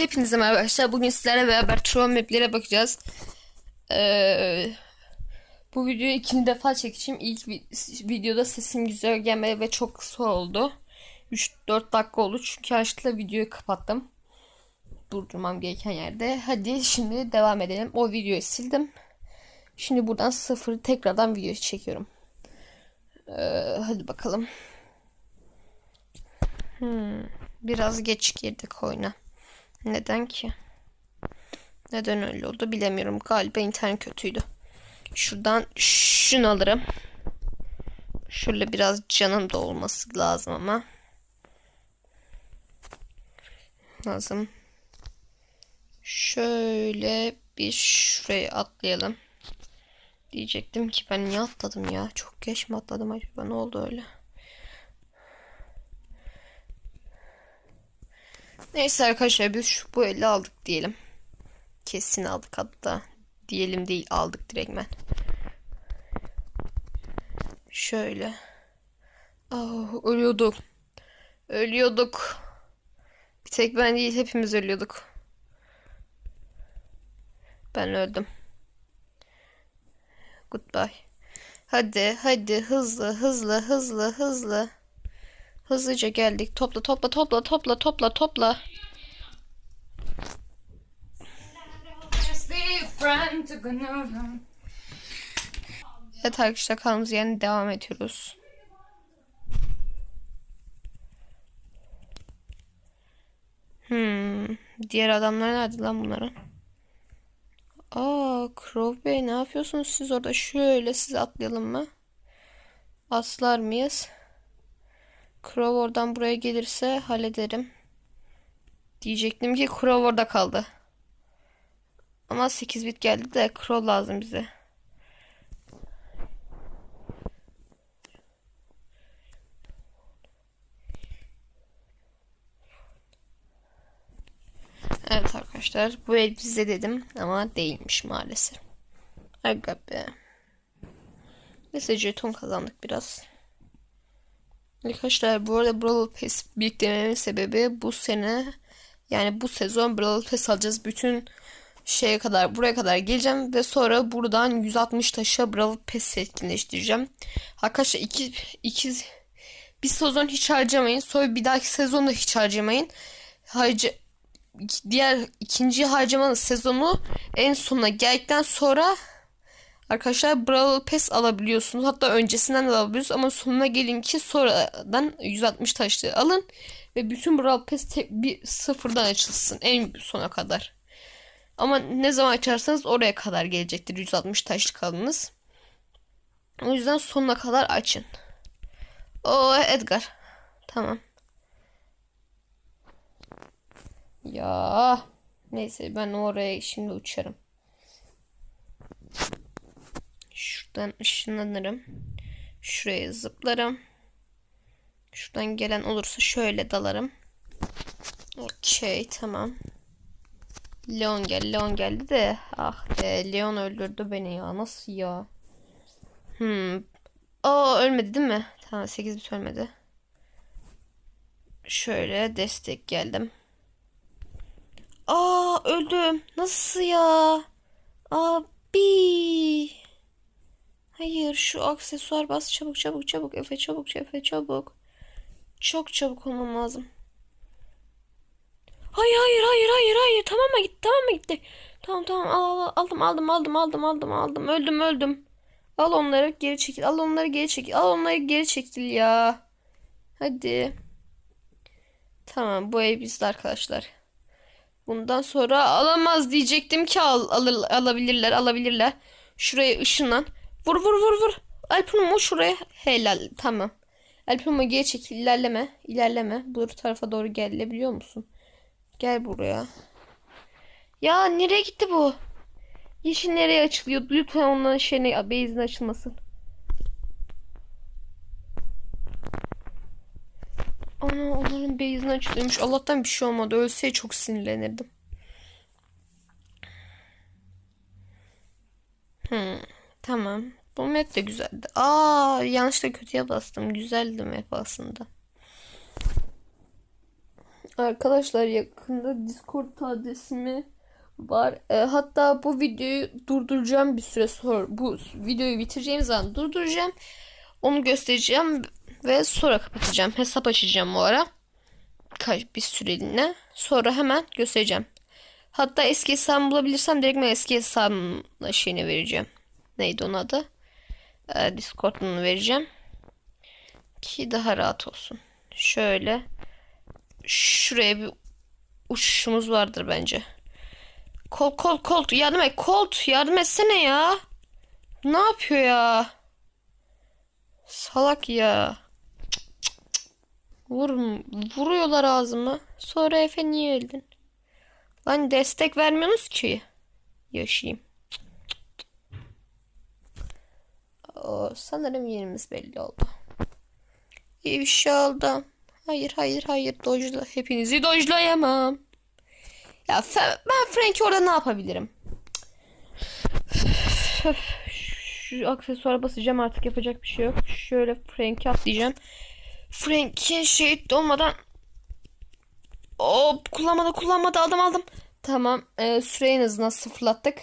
Hepinize merhaba arkadaşlar. Bugün sizlerle beraber Tron maplere bakacağız. Ee, bu videoyu ikinci defa çekeceğim. İlk vi- videoda sesim güzel gelmedi ve çok kısa oldu. 3-4 dakika oldu çünkü açtıkla videoyu kapattım. Durdurmam gereken yerde. Hadi şimdi devam edelim. O videoyu sildim. Şimdi buradan sıfır tekrardan video çekiyorum. Ee, hadi bakalım. Hmm, biraz geç girdik oyuna. Neden ki? Neden öyle oldu bilemiyorum. Galiba internet kötüydü. Şuradan şunu alırım. Şöyle biraz canım da olması lazım ama. Lazım. Şöyle bir şuraya atlayalım. Diyecektim ki ben niye atladım ya? Çok geç mi atladım acaba? Ne oldu öyle? Neyse arkadaşlar biz şu bu eli aldık diyelim. Kesin aldık hatta. Diyelim değil aldık direktmen. Şöyle. Oh, ölüyorduk. Ölüyorduk. Bir tek ben değil hepimiz ölüyorduk. Ben öldüm. Goodbye. Hadi hadi hızlı hızlı hızlı hızlı. Hızlıca geldik. Topla topla topla topla topla topla. Evet arkadaşlar kanalımıza yani devam ediyoruz. Hmm, diğer adamlar nerede lan bunların? Aa, Crow Bey ne yapıyorsunuz siz orada? Şöyle siz atlayalım mı? Aslar mıyız? Crow oradan buraya gelirse hallederim. Diyecektim ki Crow orada kaldı. Ama 8 bit geldi de Crow lazım bize. Evet arkadaşlar bu el bizde dedim ama değilmiş maalesef. Aga be. Neyse jeton kazandık biraz. Arkadaşlar bu arada Brawl Pass biriktirmemin sebebi bu sene yani bu sezon Brawl Pass alacağız. Bütün şeye kadar buraya kadar geleceğim ve sonra buradan 160 taşa Brawl Pass etkinleştireceğim. Arkadaşlar iki, iki bir sezon hiç harcamayın. Sonra bir dahaki sezonda hiç harcamayın. Harca, diğer ikinci harcamanın sezonu en sonuna geldikten sonra arkadaşlar Brawl Pass alabiliyorsunuz. Hatta öncesinden de alabiliyorsunuz ama sonuna gelin ki sonradan 160 taşlı alın ve bütün Brawl Pass tek bir sıfırdan açılsın en sona kadar. Ama ne zaman açarsanız oraya kadar gelecektir 160 taşlık alınız. O yüzden sonuna kadar açın. O Edgar. Tamam. Ya neyse ben oraya şimdi uçarım. Şuradan ışınlanırım. Şuraya zıplarım. Şuradan gelen olursa şöyle dalarım. Okey tamam. Leon gel Leon geldi de ah be Leon öldürdü beni ya nasıl ya? Hmm. Aa ölmedi değil mi? Tamam 8 bit ölmedi. Şöyle destek geldim. Aa öldüm. Nasıl ya? Abi. Hayır şu aksesuar bas çabuk çabuk çabuk Efe çabuk Efe çabuk. Çok çabuk olmam lazım. Hayır hayır hayır hayır hayır tamam mı gitti tamam mı gitti. Tamam tamam al, al, aldım aldım aldım aldım aldım aldım öldüm öldüm. Al onları geri çekil al onları geri çekil al onları geri çekil ya. Hadi. Tamam bu ev bizde arkadaşlar. Bundan sonra alamaz diyecektim ki al, alır, alabilirler alabilirler. Şuraya ışınlan. Vur vur vur vur. Alprumo şuraya. Helal tamam. Alprumo geri çekil ilerleme. ilerleme. Bu tarafa doğru gelebiliyor musun? Gel buraya. Ya nereye gitti bu? Yeşil nereye açılıyor? Lütfen onların şeyine base'in açılmasın. Ana onların base'in açılıyormuş. Allah'tan bir şey olmadı. Ölse çok sinirlenirdim. Hmm, tamam. Bu map de güzeldi. Aa yanlışlıkla kötüye bastım. Güzeldi map aslında. Arkadaşlar yakında Discord adresimi var. E, hatta bu videoyu durduracağım bir süre sonra. Bu videoyu bitireceğim zaman durduracağım. Onu göstereceğim ve sonra kapatacağım. Hesap açacağım o ara. Kaç bir süreliğine. Sonra hemen göstereceğim. Hatta eski hesabımı bulabilirsem direkt ben eski hesabımla şeyini vereceğim. Neydi onun adı? Ee, Discord'unu vereceğim. Ki daha rahat olsun. Şöyle. Şuraya bir uçuşumuz vardır bence. Kol kol kol yardım et Colt yardım etsene ya. Ne yapıyor ya? Salak ya. Vur, vuruyorlar ağzıma. Sonra Efe niye öldün? Lan destek vermiyorsunuz ki. Yaşayayım. Oo, sanırım yerimiz belli oldu. İfşa oldu. Hayır hayır hayır dojla. Hepinizi dojlayamam. Ya ben Frank'i orada ne yapabilirim? Şu aksesuara basacağım artık yapacak bir şey yok. Şöyle Frank'i atlayacağım. Frank'in şehit olmadan Hop kullanmadı kullanmadı aldım aldım. Tamam e, süreyi en sıfırlattık.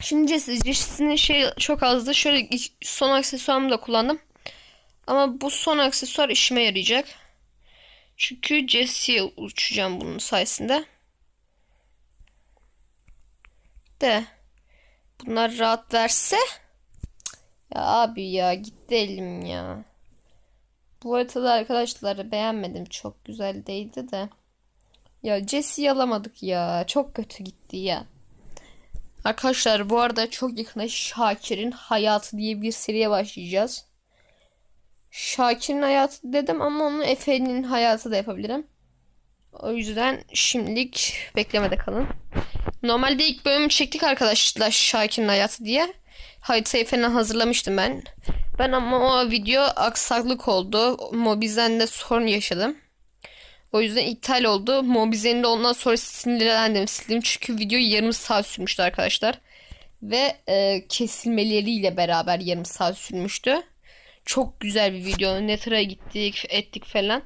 Şimdi Jesse'nin şey çok azdı. Şöyle son aksesuarımı da kullandım. Ama bu son aksesuar işime yarayacak. Çünkü Jesse'ye uçacağım bunun sayesinde. De. Bunlar rahat verse. Ya abi ya gitti elim ya. Bu haritada arkadaşlar beğenmedim. Çok güzel değildi de. Ya Jesse'yi alamadık ya. Çok kötü gitti ya. Arkadaşlar bu arada çok yakında Şakir'in Hayatı diye bir seriye başlayacağız. Şakir'in hayatı dedim ama onu Efe'nin hayatı da yapabilirim. O yüzden şimdilik beklemede kalın. Normalde ilk bölümü çektik arkadaşlar Şakir'in hayatı diye. Haritayı falan hazırlamıştım ben. Ben ama o video aksaklık oldu. Mobizen'de sorun yaşadım. O yüzden iptal oldu. Mobizen'de ondan sonra sinirlendim sildim. Çünkü video yarım saat sürmüştü arkadaşlar. Ve e, kesilmeleriyle beraber yarım saat sürmüştü. Çok güzel bir video. Nether'a gittik, ettik falan.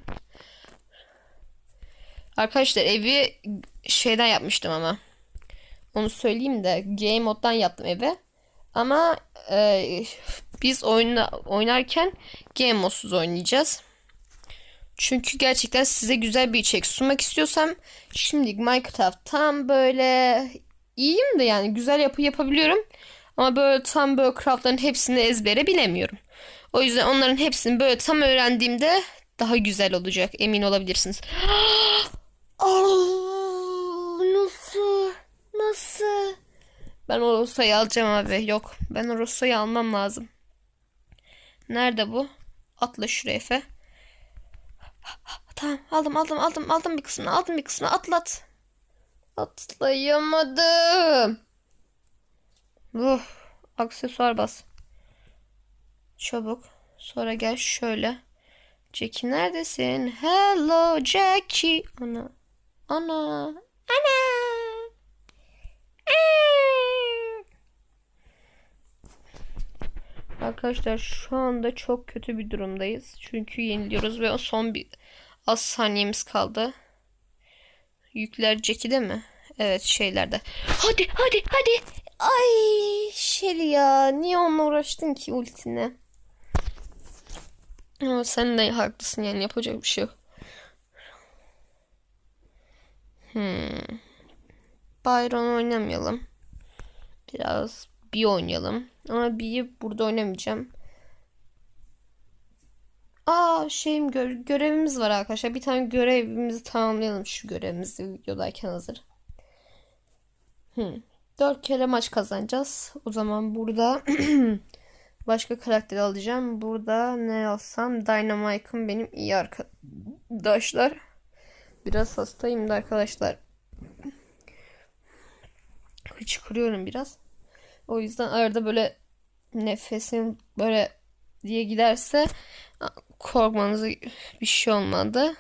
Arkadaşlar evi şeyden yapmıştım ama. Onu söyleyeyim de game moddan yaptım evi. Ama e, biz oyna, oynarken game modsuz oynayacağız. Çünkü gerçekten size güzel bir içerik sunmak istiyorsam şimdi Minecraft tam böyle iyiyim de yani güzel yapı yapabiliyorum. Ama böyle tam böyle craftların hepsini ezbere bilemiyorum. O yüzden onların hepsini böyle tam öğrendiğimde daha güzel olacak. Emin olabilirsiniz. Nasıl? Nasıl? Ben o Rosa'yı alacağım abi. Yok. Ben o Rosa'yı almam lazım. Nerede bu? Atla şuraya Efe. Tamam aldım aldım aldım aldım bir kısmını aldım bir kısmını atlat. Atlayamadım. Uh, aksesuar bas. Çabuk. Sonra gel şöyle. Jackie neredesin? Hello Jackie. Ana. Ana. Ana. Arkadaşlar şu anda çok kötü bir durumdayız. Çünkü yeniliyoruz ve son bir az saniyemiz kaldı. Yükler Jackie'de mi? Evet şeylerde. Hadi hadi hadi. Ay Shelly ya. Niye onunla uğraştın ki ultine? Ama sen de haklısın yani yapacak bir şey yok. Hmm. Byron oynamayalım. Biraz bir oynayalım. Ama B'yi burada oynamayacağım. Aa şeyim gö görevimiz var arkadaşlar. Bir tane görevimizi tamamlayalım şu görevimizi videodayken hazır. Hmm. 4 kere maç kazanacağız. O zaman burada başka karakter alacağım. Burada ne alsam? Dynamike'ım benim iyi arkadaşlar. Biraz hastayım da arkadaşlar. Hıçkırıyorum biraz. O yüzden arada böyle nefesim böyle diye giderse korkmanıza bir şey olmadı.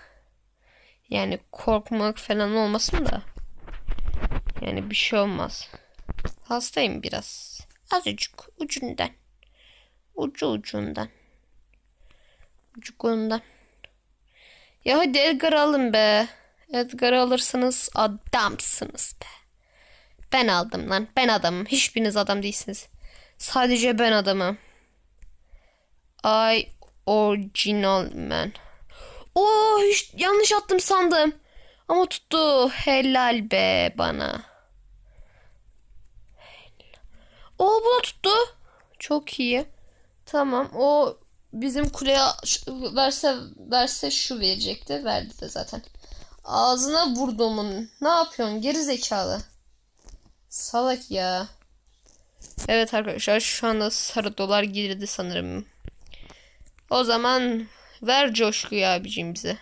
Yani korkmak falan olmasın da. Yani bir şey olmaz. Hastayım biraz. Azıcık ucundan. Ucu ucundan. Ucukundan. Ya hadi Edgar'ı alın be. Edgar'ı alırsınız adamsınız be. Ben aldım lan. Ben adamım. Hiçbiriniz adam değilsiniz. Sadece ben adamım. I original man. Oo hiç yanlış attım sandım. Ama tuttu. Helal be bana. Oo bu da tuttu. Çok iyi. Tamam. O bizim kuleye verse verse şu verecekti. Verdi de zaten. Ağzına vurduğumun. Ne yapıyorsun geri zekalı? Salak ya. Evet arkadaşlar şu anda sarı dolar girdi sanırım. O zaman ver coşkuyu abicim bize.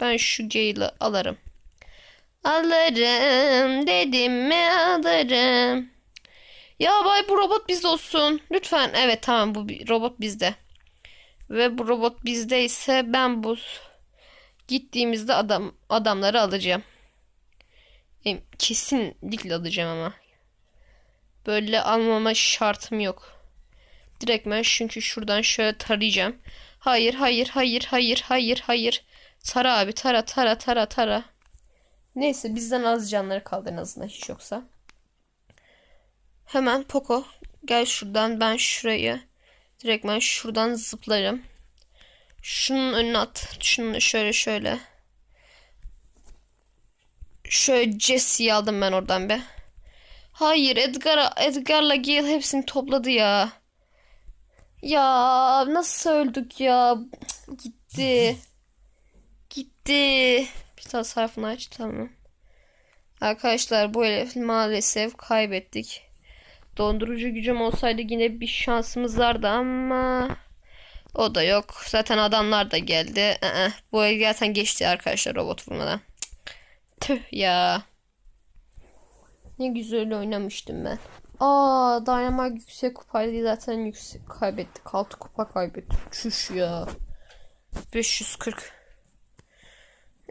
Ben şu Gale'ı alırım. Alırım dedim mi alırım. Ya bay bu robot bizde olsun. Lütfen. Evet tamam bu robot bizde. Ve bu robot bizdeyse ben bu gittiğimizde adam adamları alacağım. Kesinlikle alacağım ama. Böyle almama şartım yok. Direkt ben çünkü şuradan şöyle tarayacağım. Hayır, hayır, hayır, hayır, hayır, hayır. Tara abi, tara, tara, tara, tara. Neyse bizden az canları kaldı en azından hiç yoksa. Hemen Poco gel şuradan ben şurayı direkt ben şuradan zıplarım. Şunun önüne at. Şunu şöyle şöyle. Şöyle Jesse'yi aldım ben oradan be. Hayır Edgar Edgar'la Gale hepsini topladı ya. Ya nasıl öldük ya? Gitti. Gitti. Bir tane sayfını aç tamam. Arkadaşlar bu el maalesef kaybettik. Dondurucu gücüm olsaydı yine bir şansımız vardı ama o da yok. Zaten adamlar da geldi. Aa, bu el zaten geçti arkadaşlar robot vurmadan. Tüh ya. Ne güzel oynamıştım ben. Aa Dynamite yüksek kupaydı zaten yüksek kaybettik. 6 kupa kaybettik. Çüş ya. 540.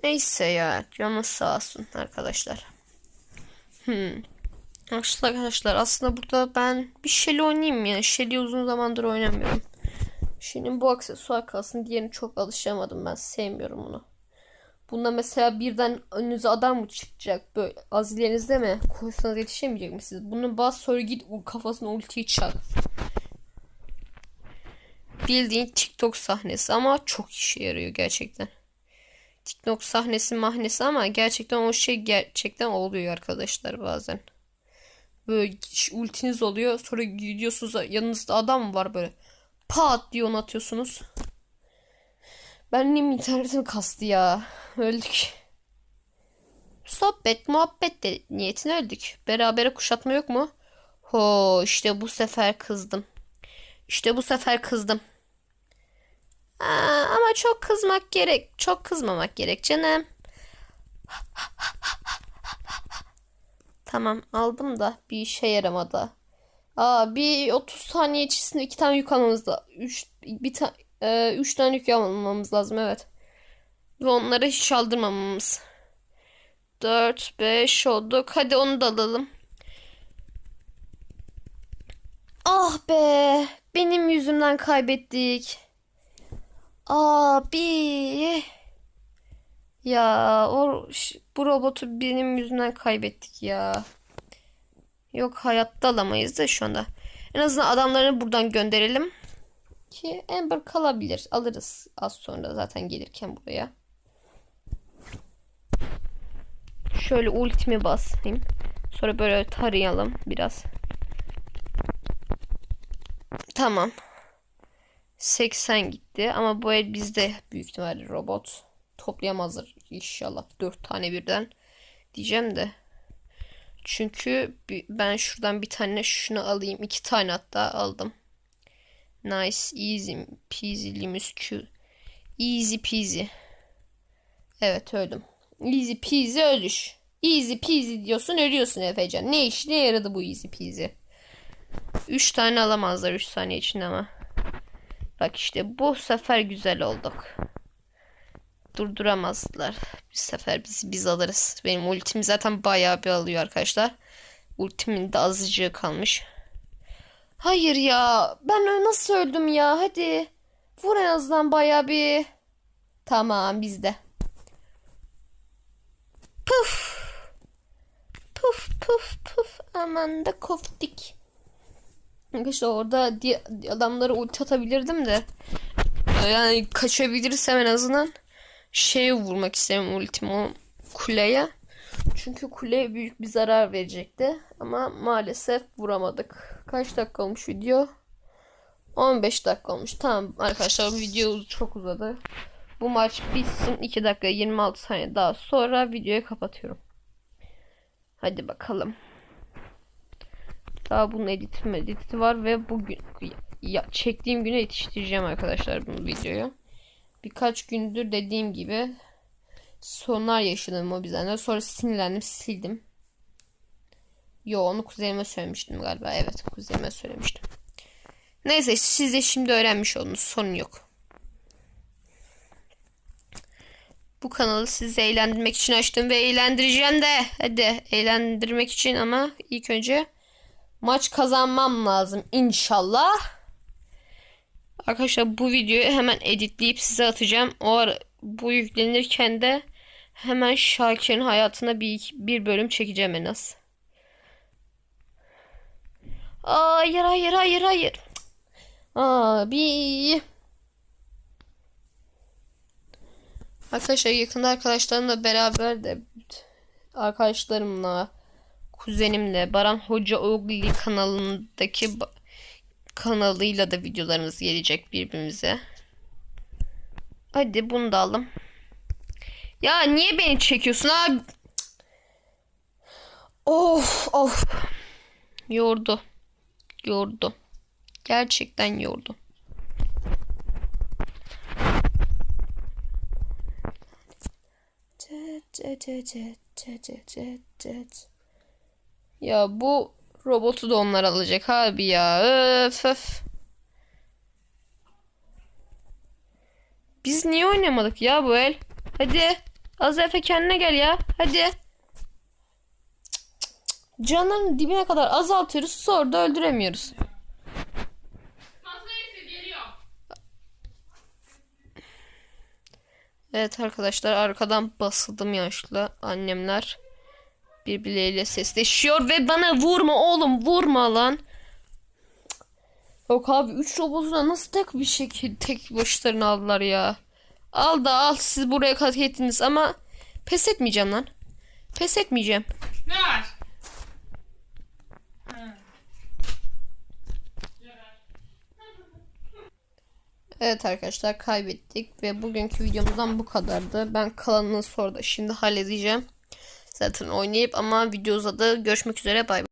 Neyse ya. Canınız sağ olsun arkadaşlar. Hmm. Arkadaşlar, aslında burada ben bir Shelly oynayayım ya. Shelly uzun zamandır oynamıyorum. Şimdi bu aksesuar kalsın. Diğerini çok alışamadım ben. Sevmiyorum onu. Bunda mesela birden önünüze adam mı çıkacak? Böyle az ilerinizde mi? Koysanız yetişemeyecek misiniz? Bunun bas sonra git kafasına ultiyi çak. Bildiğin TikTok sahnesi ama çok işe yarıyor gerçekten. TikTok sahnesi mahnesi ama gerçekten o şey gerçekten oluyor arkadaşlar bazen. Böyle ultiniz oluyor sonra gidiyorsunuz yanınızda adam var böyle pat diye onu atıyorsunuz. Benim internetim kastı ya. Öldük. Sohbet muhabbet de niyetine öldük. Berabere kuşatma yok mu? Ho işte bu sefer kızdım. İşte bu sefer kızdım. Aa, ama çok kızmak gerek. Çok kızmamak gerek canım. Tamam aldım da bir işe yaramadı. Aa bir 30 saniye içerisinde iki tane yük almamız da 3 bir ta, e, üç tane yük almamız lazım evet. Ve onları hiç aldırmamamız. 4 5 olduk. Hadi onu da alalım. Ah be, benim yüzümden kaybettik. Abi. Ya o bu robotu benim yüzümden kaybettik ya. Yok hayatta alamayız da şu anda. En azından adamlarını buradan gönderelim. Ki Amber kalabilir. Alırız az sonra zaten gelirken buraya. Şöyle ultimi basayım. Sonra böyle tarayalım biraz. Tamam. 80 gitti ama bu el bizde büyük ihtimalle robot. Toplayamazlar inşallah. 4 tane birden diyeceğim de. Çünkü ben şuradan bir tane şunu alayım. iki tane hatta aldım. Nice, easy peasy, limüskü. Easy peasy. Evet öldüm. Easy peasy ölüş. Easy peasy diyorsun ölüyorsun Efecan. Ne iş ne yaradı bu easy peasy? 3 tane alamazlar 3 saniye içinde ama. Bak işte bu sefer güzel olduk. Durduramazlar. Bir sefer biz biz alırız. Benim ultim zaten bayağı bir alıyor arkadaşlar. Ultimin de azıcığı kalmış. Hayır ya. Ben nasıl öldüm ya? Hadi. Vur en azından bayağı bir. Tamam bizde. Puf. Puf puf puf. Aman da koftik. Arkadaşlar orada adamları ulti atabilirdim de. Yani kaçabilirsem en azından şeye vurmak isterim ultimi o kuleye. Çünkü kuleye büyük bir zarar verecekti. Ama maalesef vuramadık. Kaç dakika olmuş video? 15 dakika olmuş. Tamam arkadaşlar video çok uzadı. Bu maç bitsin. 2 dakika 26 saniye daha sonra videoyu kapatıyorum. Hadi bakalım. Daha bunun editi editi var ve bugün ya, çektiğim güne yetiştireceğim arkadaşlar bu videoyu. Birkaç gündür dediğim gibi sorunlar yaşadım o bizden. Sonra sinirlendim sildim. Yo onu kuzenime söylemiştim galiba. Evet kuzenime söylemiştim. Neyse siz de şimdi öğrenmiş oldunuz. Sorun yok. Bu kanalı sizi eğlendirmek için açtım ve eğlendireceğim de. Hadi eğlendirmek için ama ilk önce maç kazanmam lazım inşallah. Arkadaşlar bu videoyu hemen editleyip size atacağım. O ara bu yüklenirken de hemen Şakir'in hayatına bir, bir bölüm çekeceğim en az. Hayır hayır hayır hayır. Abi. Arkadaşlar yakında arkadaşlarımla beraber de arkadaşlarımla kuzenimle Baran Hoca Ogli kanalındaki kanalıyla da videolarımız gelecek birbirimize. Hadi bunu da aldım. Ya niye beni çekiyorsun abi? Of of. Yordu. Yordu. Gerçekten yordu. Ya bu robotu da onlar alacak abi ya. Öf öf. Biz niye oynamadık ya bu el? Hadi. Az Efe kendine gel ya. Hadi. Canların dibine kadar azaltıyoruz. Sonra da öldüremiyoruz. Evet arkadaşlar arkadan basıldım yaşlı annemler birbirleriyle sesleşiyor ve bana vurma oğlum vurma lan. Yok abi 3 robotu da nasıl tek bir şekilde tek başlarına aldılar ya. Al da al siz buraya kat ettiniz ama pes etmeyeceğim lan. Pes etmeyeceğim. Ne var? Evet arkadaşlar kaybettik ve bugünkü videomuzdan bu kadardı. Ben kalanını sonra da şimdi halledeceğim. Zaten oynayıp ama video uzadı. Görüşmek üzere bay bay.